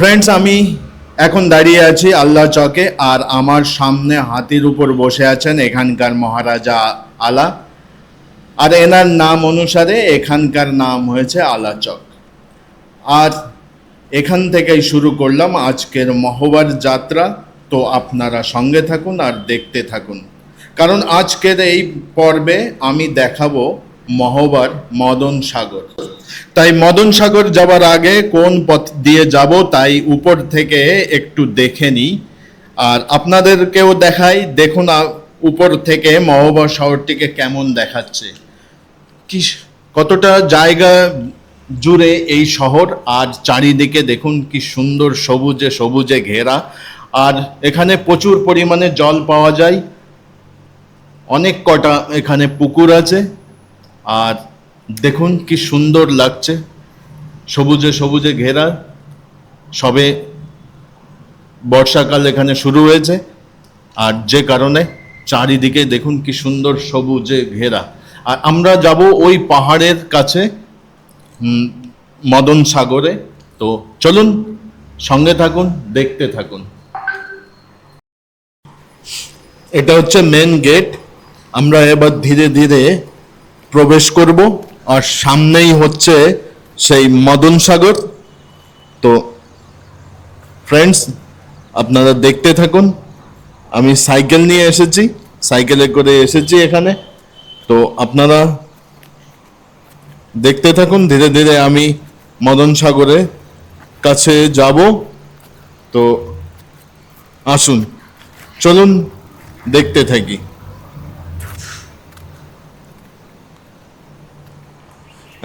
Friends আমি এখন দাঁড়িয়ে আছি আল্লাহ চকে, আর আমার সামনে হাতির উপর বসে আছেন এখানকার মহারাজা আলা। আর এনার নাম অনুসারে এখানকার নাম হয়েছে আলা চক। আর এখান থেকেই শুরু করলাম আজকের মহবার যাত্রা। তো আপনারা সঙ্গে থাকুন আর দেখতে থাকুন। কারণ আজকের এই পর্বে আমি দেখাবো মহবার মদন সাগর। তাই মদন সাগর যাবার আগে কোন পথ দিয়ে যাব তাই উপর থেকে একটু দেখে নিই। আর আপনাদেরকেও দেখাই, দেখুন উপর থেকে মহবা শহরটিকে কেমন দেখাচ্ছে। কি কতটা জায়গা জুড়ে এই শহর, আর চারিদিকে দেখুন কি সুন্দর সবুজে সবুজে ঘেরা। আর এখানে প্রচুর পরিমাণে জল পাওয়া যায়। অনেক কটা এখানে পুকুর আছে। আর দেখুন কি সুন্দর লাগছে। সবুজে সবুজে ঘেরা। সবে বর্ষাকাল এখানে শুরু হয়েছে। আর যে কারণে চারিদিকে দেখুন কি সুন্দর সবুজে ঘেরা। আর আমরা যাব ওই পাহাড়ের কাছে মদন সাগরে। তো চলুন, সঙ্গে থাকুন, দেখতে থাকুন। এটা হচ্ছে মেন গেট আমরা এবার ধীরে ধীরে প্রবেশ করব, আর সামনেই হচ্ছে সেই মদন সাগর। তো ফ্রেন্ডস আপনারা দেখতে থাকুন। আমি সাইকেল নিয়ে এসেছি, সাইকেলে করে এসেছি এখানে। তো আপনারা দেখতে থাকুন, ধীরে ধীরে আমি মদন সাগরের কাছে যাব। তো আসুন, চলুন দেখতে থাকি।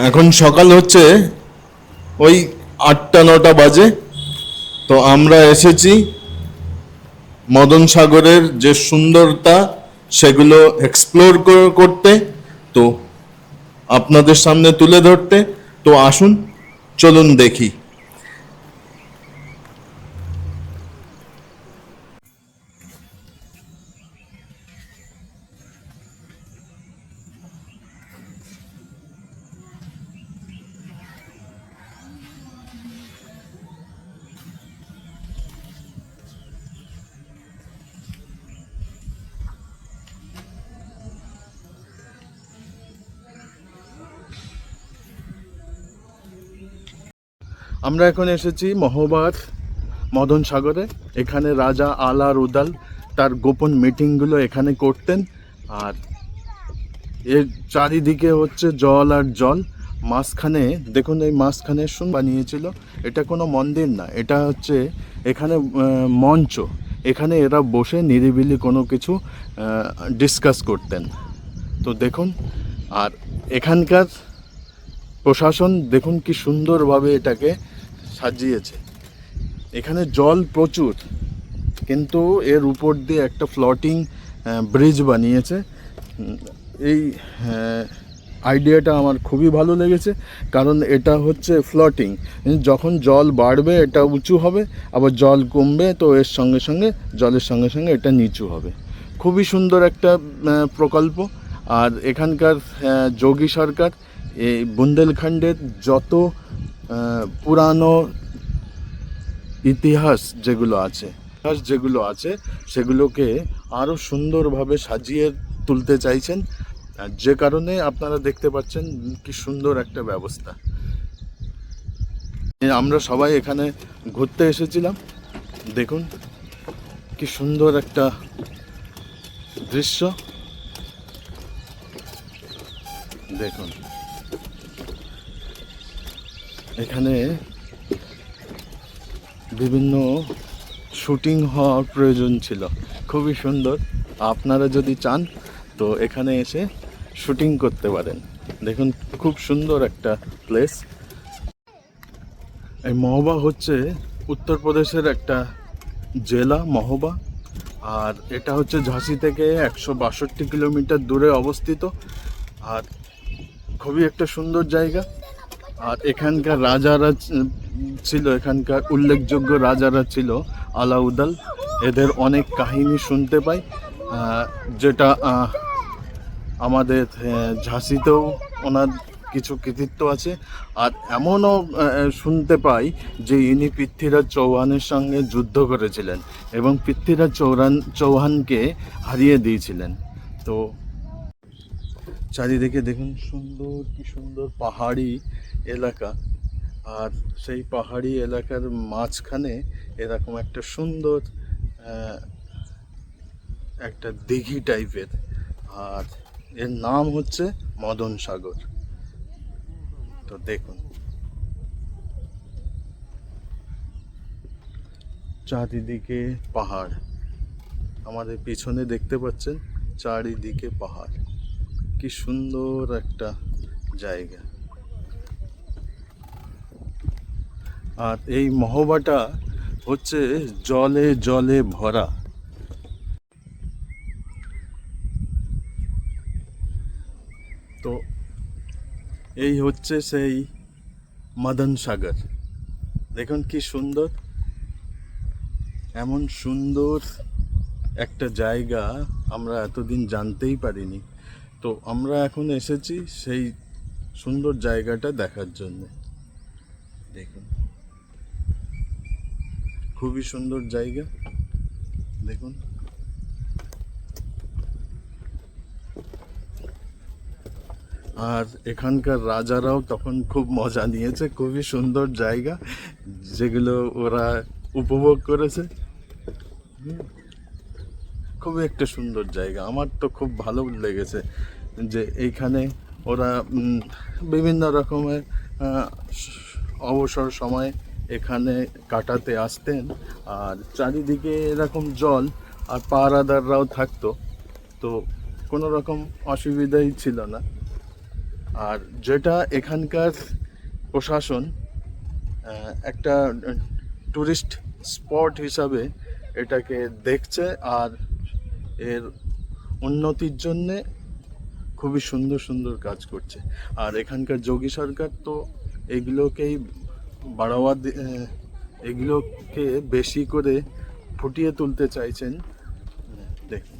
এখন সকাল হচ্ছে ওই আটটা, নটা বাজে। তো আমরা এসেছি মদন সাগরের যে সুন্দরতা, সেগুলো এক্সপ্লোর করতে। তো আপনাদের সামনে তুলে ধরতে। তো আসুন, চলুন দেখি। আমরা এখন এসেছি মহবার মদন সাগরে। এখানে রাজা আলা রুদাল তার গোপন মিটিংগুলো এখানে করতেন। আর এর চারিদিকে হচ্ছে জল আর জল। মাঝখানে, দেখুন এই মাঝখানে শুন বানিয়েছিল। এটা কোনো মন্দির না, এটা হচ্ছে এখানে মঞ্চ। এখানে এরা বসে নিরিবিলি কোনো কিছু ডিসকাস করতেন। তো দেখুন, আর এখানকার প্রশাসন দেখুন কি সুন্দরভাবে এটাকে সাজিয়েছে। এখানে জল প্রচুর, কিন্তু এর উপর দিয়ে একটা ফ্লটিং ব্রিজ বানিয়েছে। এই আইডিয়াটা আমার খুবই ভালো লেগেছে, কারণ এটা হচ্ছে ফ্লটিং যখন জল বাড়বে এটা উঁচু হবে, আবার জল কমবে তো এর সঙ্গে সঙ্গে, জলের সঙ্গে সঙ্গে এটা নিচু হবে। খুবই সুন্দর একটা প্রকল্প। আর এখানকার যোগী সরকার, এই বুন্দেলখণ্ডের যত পুরানো ইতিহাস যেগুলো আছে, ইতিহাস যেগুলো আছে, সেগুলোকে আরও সুন্দরভাবে সাজিয়ে তুলতে চাইছেন। যে কারণে আপনারা দেখতে পাচ্ছেন কি সুন্দর একটা ব্যবস্থা। আমরা সবাই এখানে ঘুরতে এসেছিলাম। দেখুন, কি সুন্দর একটা দৃশ্য। দেখুন। এখানে বিভিন্ন শুটিং হওয়ার প্রয়োজন ছিল। খুবই সুন্দর। আপনারা যদি চান, তো এখানে এসে শুটিং করতে পারেন। দেখুন, খুব সুন্দর একটা প্লেস এই মহবা হচ্ছে উত্তরপ্রদেশের একটা জেলা মহবা। আর এটা হচ্ছে ঝাঁসি থেকে একশো বাষট্টি কিলোমিটার দূরে অবস্থিত। আর খুবই একটা সুন্দর জায়গা। আর এখানকার রাজারা ছিল, এখানকার উল্লেখযোগ্য রাজারা ছিল আলাউদ্দাল। এদের অনেক কাহিনী শুনতে পাই। যেটা আমাদের ঝাঁসিতেও ওনার কিছু কৃতিত্ব আছে। আর এমনও শুনতে পাই যে ইনি পৃথ্বীরাজ চৌহানের সঙ্গে যুদ্ধ করেছিলেন এবং পৃথ্বীরাজ চৌহান চৌহানকে হারিয়ে দিয়েছিলেন। তো চারিদিকে দেখুন সুন্দর, কি সুন্দর পাহাড়ি এলাকা। আর সেই পাহাড়ি এলাকার মাঝখানে এরকম একটা সুন্দর একটা দিঘি টাইপের। আর এর নাম হচ্ছে মদন সাগর। তো দেখুন। চারিদিকে পাহাড়। আমাদের পিছনে দেখতে পাচ্ছেন চারিদিকে পাহাড়। কি সুন্দর একটা জায়গা। আর এই মহবাটা হচ্ছে জলে জলে ভরা। তো এই হচ্ছে সেই মদন সাগর। দেখুন কি সুন্দর। এমন সুন্দর একটা জায়গা আমরা এতদিন জানতেই পারিনি। তো আমরা এখন এসেছি সেই সুন্দর জায়গাটা দেখার জন্য। দেখুন। খুবই সুন্দর জায়গা। দেখুন। আর এখানকার রাজারাও তখন খুব মজা নিয়েছে। খুবই সুন্দর জায়গা, যেগুলো ওরা উপভোগ করেছে। খুবই একটা সুন্দর জায়গা। আমার তো খুব ভালো লেগেছে। যে এইখানে ওরা বিভিন্ন রকমের অবসর সময় এখানে কাটাতে আসতেন। আর চারিদিকে এরকম জল আর পাহারাদাররাও থাকতো। তো কোনো রকম অসুবিধাই ছিল না। আর যেটা এখানকার প্রশাসন একটা টুরিস্ট স্পট হিসাবে এটাকে দেখছে। আর এর উন্নতির জন্যে খুবই সুন্দর সুন্দর কাজ করছে। আর এখানকার যোগী সরকার তো এগুলোকেই বাড়াওয়া এগুলোকে বেশি করে ফুটিয়ে তুলতে চাইছেন। দেখুন।